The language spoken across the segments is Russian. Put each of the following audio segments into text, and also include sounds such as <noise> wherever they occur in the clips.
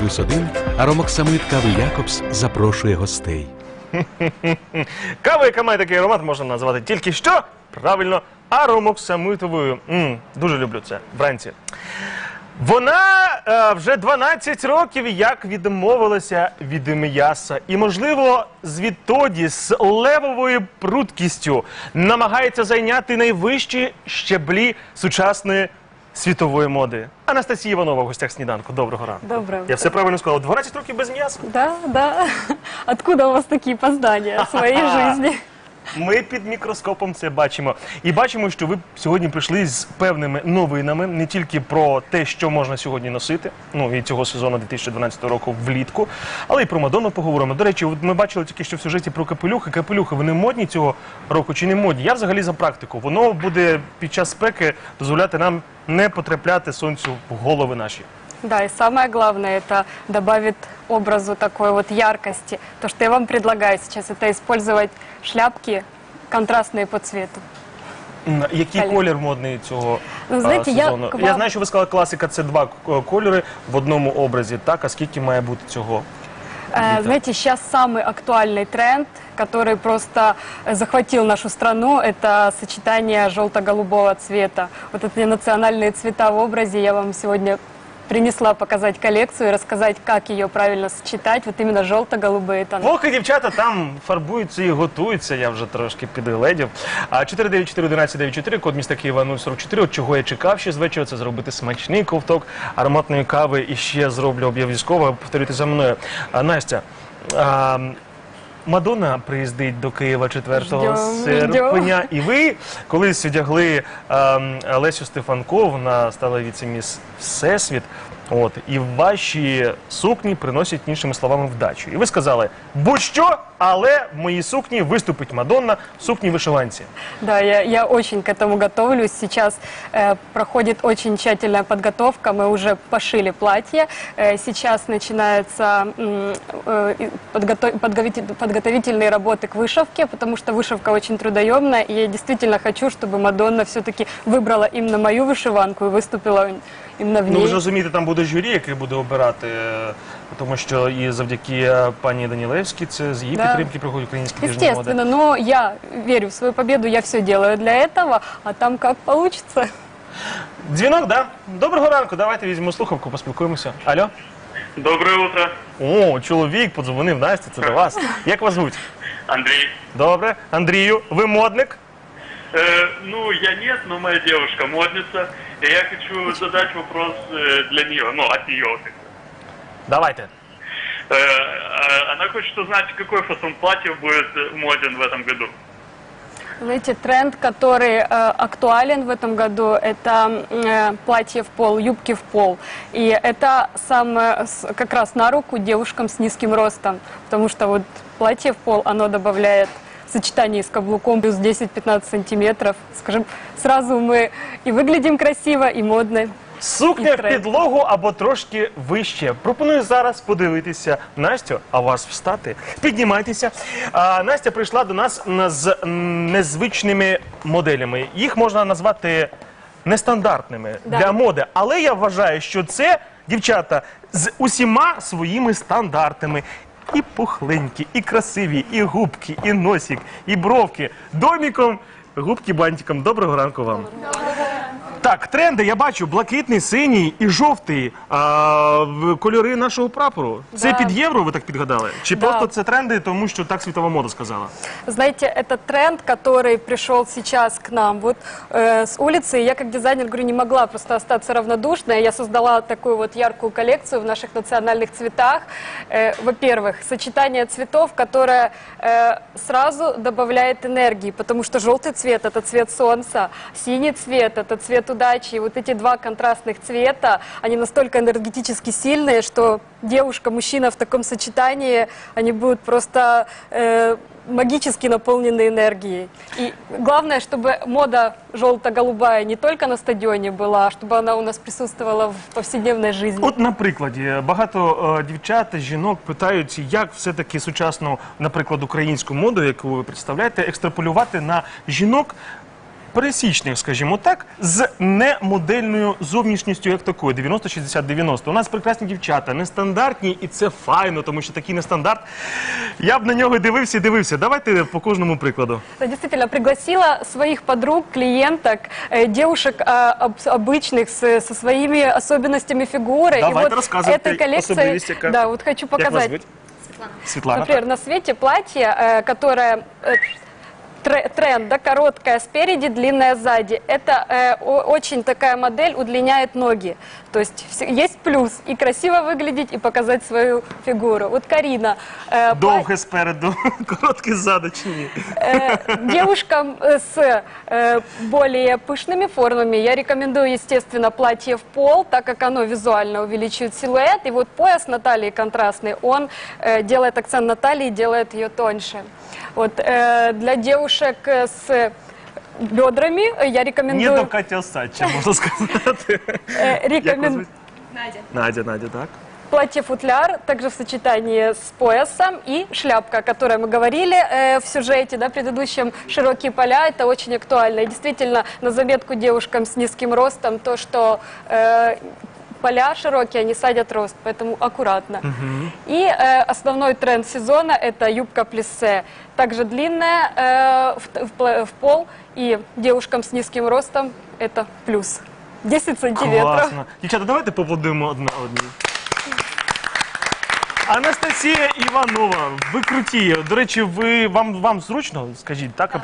плюс 1 Аромоксамит Кави Якобс запрошує гостей. <laughs> Кава, яка має такий аромат, можна назвати тільки що? Правильно, аромоксамитовою. м дуже люблю це вранці. Вона е, вже 12 років як відмовилася від м'яса. І, можливо, звідтоді з левовою пруткістю намагається зайняти найвищі щеблі сучасної світової моди. Анастасія Іванова в гостях сніданку. Доброго ранку. Доброе Я все правильно сказав. 12 років без м'яса. Да, да. Откуда у вас такие познания в своей <laughs> жизни? Ми під мікроскопом це бачимо. І бачимо, що ви сьогодні прийшли з певними новинами не тільки про те, що можна сьогодні носити, ну і цього сезону 2012 року влітку, але й про Мадонну поговоримо. До речі, ми бачили тільки що в сюжеті про капелюхи. Капелюхи вони модні цього року чи не модні? Я взагалі за практику. Воно буде під час спеки дозволяти нам не потрапляти сонцю в голови наші. Да, и самое главное, это добавит образу такой вот яркости. То, что я вам предлагаю сейчас, это использовать шляпки контрастные по цвету. М, Який Колір. колір модний цього Ну, а, знаєте, я сезону? к Я вам- знаю, що ви сказали, класика це два к- кольори в одному образі. Так, а скільки має бути цього? Э, знаете, сейчас самый актуальный тренд, который просто э, захватил нашу страну, это сочетание желто-голубого цвета. Вот эти национальные цвета в образе я вам сегодня принесла показать коллекцию и рассказать, как ее правильно сочетать. Вот именно желто-голубые тона. Поки дівчата там фарбуються і готуються, я вже трошки підгледів. А 494 код міста Києва 044. От чого я чекав ще з вечора, це зробити смачний ковток ароматної кави. І ще зроблю обов'язково. Повторюйте за мною. А, Настя. А, Мадонна приїздить до Києва 4 Ждем, серпня. І ви колись одягли ем, Лесю Стефанков на стала віцеміс Всесвіт. От і ваші сукні приносять іншими словами вдачу. І ви сказали, будь-що, але в моїй сукні виступить Мадонна в сукні вишиванці. Да, я, я очень к этому готовлюсь. Сейчас э, проходит очень тщательная подготовка. Мы уже пошили платье. Э, сейчас начинаются м, э, и подгото- подговити- подготовительные работы к вышивке, потому что вышивка очень трудоемная. И я действительно хочу, чтобы Мадонна все-таки выбрала именно мою вышиванку и выступила именно в Ну ви ней. ж розумієте, там буде Журі, яке буде обирати, е, тому що і завдяки е, пані Данілевській, це з її Да. підтримки проходить українські тижні моди. Естественно, но я верю в свою победу, я все делаю для этого, а там как получится. Дзвінок, да? Доброго ранку. Давайте візьмемо слухавку, поспілкуємося. Алло. Доброе утро, О, чоловік подзвонив Настя, це до <laughs> вас. Як вас звуть? Андрей. Добре. Андрію, ви модник? Э, ну, я нет, но моя девушка модница. И я хочу задать вопрос э, для нее, ну, от нее. Давайте. Э, э, она хочет узнать, какой фасон платьев будет моден в этом году. Знаете, тренд, который э, актуален в этом году, это э, платье в пол, юбки в пол. И это самое, с- как раз на руку девушкам с низким ростом, потому что вот платье в пол, оно добавляет сочетании с каблуком плюс 10-15 сантиметров. Скажем, сразу мы и выглядим красиво, и модно. Сукня в підлогу або трошки вище. Пропоную зараз подивитися Настю, а вас встати. Піднімайтеся. А, Настя прийшла до нас з незвичними моделями. Їх можна назвати нестандартними Да. для моди. Але я вважаю, що це дівчата з усіма своїми стандартами. І пухленькі, і красиві, і губки, і носик, і бровки. Доміком, губки бантиком. Доброго ранку вам. Так, тренди я бачу блакитний, синій і жовтий а, в кольори нашого прапору. Це Да. під євро, ви так підгадали? Чи Да. просто це тренди, тому що так світова мода сказала? Знаете, это тренд, который пришел сейчас к нам. Вот э, с улицы я как дизайнер, говорю, не могла просто остаться равнодушной. Я создала такую вот яркую коллекцию в наших национальных цветах. Э, во-первых, сочетание цветов, которое э, сразу добавляет энергии, потому что желтый цвет – это цвет солнца, синий цвет – это цвет удачи. И вот эти два контрастных цвета, они настолько энергетически сильные, что девушка, мужчина в таком сочетании, они будут просто э, магически наполнены энергией. И главное, чтобы мода желто-голубая не только на стадионе была, а чтобы она у нас присутствовала в повседневной жизни. От, на прикладі, багато е, дівчат, жінок питають, як все-таки сучасну, наприклад, українську моду, яку ви представляєте, екстраполювати на жінок пересічних, скажімо так, з немодельною зовнішністю, як такою, 90-60-90. У нас прекрасні дівчата, нестандартні, і це файно, тому що такий нестандарт. Я б на нього дивився і дивився. Давайте по кожному прикладу. Я действительно пригласила своих подруг, клиенток, э, девушек а, об- обычных с- со своими особенностями фигуры. Давайте, и вот рассказывайте этой коллекцией, особенность, яка- да, вот хочу Як вас показать. звуть? Світлана. Например, на свете платье, э, которое э, тре- тренд, да, короткое спереди, длинное сзади. Это э, очень такая модель удлиняет ноги. То есть есть плюс и красиво выглядеть, и показать свою фигуру. Вот Карина. э, Довге спереду, <laughs> чи ні? Э, девушкам с э, более пышными формами я рекомендую, естественно, платье в пол, так как оно визуально увеличивает силуэт. И вот пояс на талии контрастный, он э, делает акцент на талии, делает ее тоньше. Вот, э, для девушек э, с бедрами э, я Ні рекомендую... до Катя Осадча, можна сказати. э, Як вас рекомен- звуть? Надя, Надя, так? Платье-футляр, также в сочетании с поясом и шляпка, о которой мы говорили э, в сюжете, да, предыдущем, широкие поля, это очень актуально. И действительно, на заметку девушкам с низким ростом, то, что э, поля широкие, они садят рост, поэтому аккуратно. И э, основной тренд сезона – это юбка плиссе, также длинная э, в, в пла- в пол, и девушкам с низким ростом это плюс. 10 сантиметров. Класно. Дівчата, давайте поаплодуємо одна одній. Анастасія Іванова, ви круті. До речі, ви вам вам зручно? Скажіть, так аби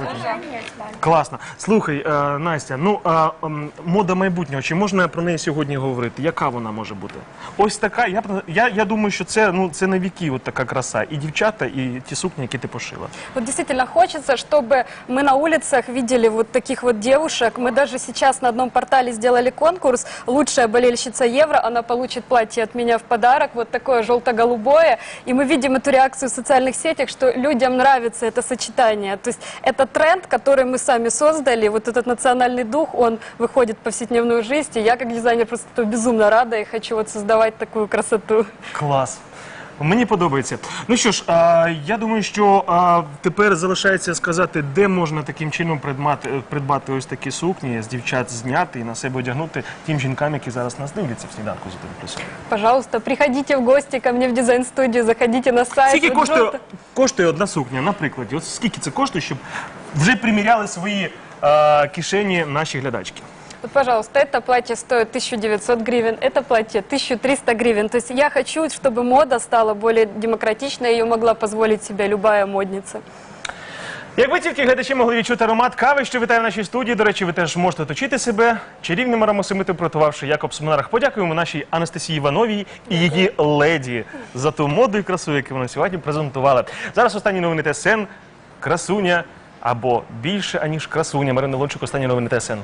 Класно. Слухай, е, Настя, ну е, ем, мода майбутнього. Чи можна про неї сьогодні говорити? Яка вона може бути? Ось така. Я б- я, я думаю, що це ну це на віки, от така краса. І дівчата, і ті сукні, які ти пошила. Вот действительно хочется, чтобы мы на улицах видели вот таких вот девушек. Мы даже сейчас на одном портале сделали конкурс. Лучшая болельщица Евро, она получит платье от меня в подарок, вот такое желто-голубое. И мы видим эту реакцию в социальных сетях, что людям нравится это сочетание. То есть это тренд, который мы сами создали. Вот этот национальный дух, он выходит в повседневную жизнь. И я как дизайнер просто безумно рада и хочу вот создавать такую красоту. Клас. Мені подобається. Ну що ж, а, я думаю, що а, тепер залишається сказати, де можна таким чином придбати, придбати ось такі сукні з дівчат зняти і на себе одягнути тим жінкам, які зараз нас дивляться в сніданку за тим плюсом. Пожалуйста, приходите в гости ко мне в дизайн-студию, заходите на сайт. Скільки коштує, коштує одна сукня, наприклад? От скільки це коштує, щоб вже приміряли свої а, кишені наші глядачки? Вот, пожалуйста, это платье стоит 1900 гривен, это платье 1300 гривен. То есть я хочу, чтобы мода стала более демократичной, ее могла позволить себе любая модница. Якби тільки глядачі могли відчути аромат кави, що вітає в нашій студії. До речі, ви теж можете точити себе чарівним аромосимитом, приготувавши Якоб Смонарх. Подякуємо нашій Анастасії Івановій і її леді за ту моду і красу, яку вона сьогодні презентувала. Зараз останні новини ТСН. Красуня або більше аніж красуня. Марина Лончук, останні новини ТСН.